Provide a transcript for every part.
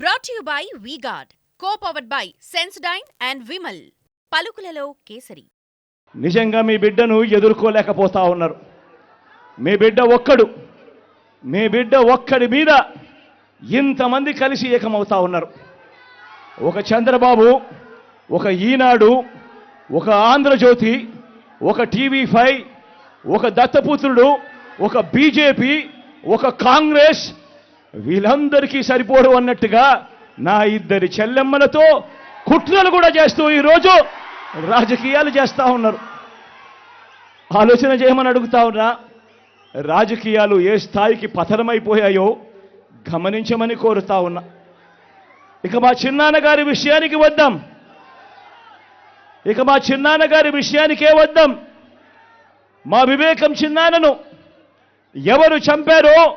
Brought you by VGuard co powered by Sensodyne and Vimal పలుకులలో కేసరి. నిజంగా మీ బిడ్డను ఎదుర్కోలేకపోతా ఉన్నారు. మీ బిడ్డ ఒక్కడు మీ బిడ్డ ఒక్కడి మీద ఇంతమంది కలిసి ఏకమవుతా ఉన్నారు. ఒక చంద్రబాబు ఒక ఈనాడు ఒక ఆంధ్రజ్యోతి ఒక టీవీ ఫైవ్ ఒక దత్తపుత్రుడు ఒక బీజేపీ ఒక కాంగ్రెస్ వీళ్ళందరికీ సరిపోడు అన్నట్టుగా నా ఇద్దరి చెల్లెమ్మలతో కుట్రలు కూడా చేస్తూ ఈరోజు రాజకీయాలు చేస్తూ ఉన్నారు. ఆలోచన చేయమని అడుగుతా ఉన్నా రాజకీయాలు ఏ స్థాయికి పతనమైపోయాయో గమనించమని కోరుతా ఉన్నా. ఇక మా చిన్నాన్నగారి విషయానికి వద్దాం. ఇక మా చిన్నాన్నగారి విషయానికే వద్దాం. మా వివేకం చిన్నాన్నను ఎవరు చంపారో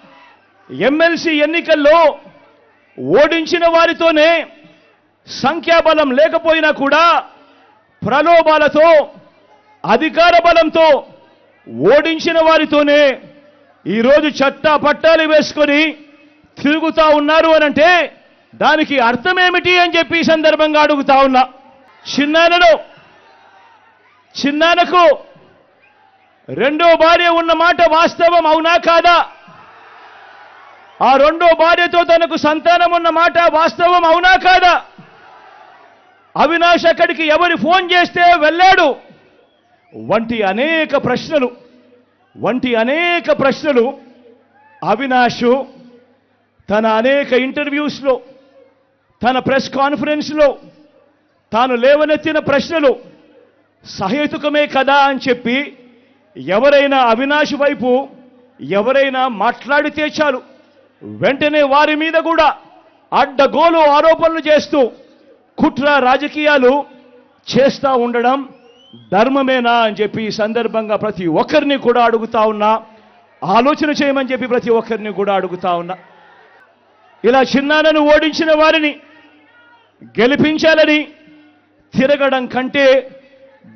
ఎమ్మెల్సీ ఎన్నికల్లో ఓడించిన వారితోనే సంఖ్యాబలం లేకపోయినా కూడా ప్రలోభాలతో అధికార బలంతో ఓడించిన వారితోనే ఈరోజు చట్టా పట్టాలు వేసుకొని తిరుగుతా ఉన్నారు అనంటే దానికి అర్థమేమిటి అని చెప్పి ఈ సందర్భంగా అడుగుతా ఉన్నా. చిన్నానను చిన్నానకు రెండో భార్య ఉన్న మాట వాస్తవం అవునా కాదా? ఆ రెండో భార్యతో తనకు సంతానం ఉన్న మాట వాస్తవం అవునా కాదా? అవినాష్ అక్కడికి ఎవరి ఫోన్ చేస్తే వెళ్ళాడు? వంటి అనేక ప్రశ్నలు వంటి అనేక ప్రశ్నలు అవినాష్ తన అనేక ఇంటర్వ్యూస్లో తన ప్రెస్ కాన్ఫరెన్స్లో తాను లేవనెత్తిన ప్రశ్నలు సహేతుకమే కదా అని చెప్పి ఎవరైనా అవినాష్ వైపు ఎవరైనా మాట్లాడితే చాలు. వెంటనే వారి మీద కూడా అడ్డగోలు ఆరోపణలు చేస్తూ కుట్ర రాజకీయాలు చేస్తూ ఉండడం ధర్మమేనా అని చెప్పి ఈ సందర్భంగా ప్రతి ఒక్కరిని కూడా అడుగుతా ఉన్నా. ఆలోచన చేయమని చెప్పి ప్రతి ఒక్కరిని కూడా అడుగుతా ఉన్నా. ఇలా చిన్నానను ఓడించిన వారిని గెలిపించాలని తిరగడం కంటే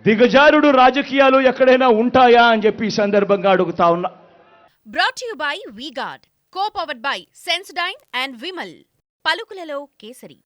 దిగజారుడు రాజకీయాలు ఎక్కడైనా ఉంటాయా అని చెప్పి ఈ సందర్భంగా అడుగుతా ఉన్నా. Brought you by VGuard co powered by Sensodyne and Vimal పలుకులలో kesari.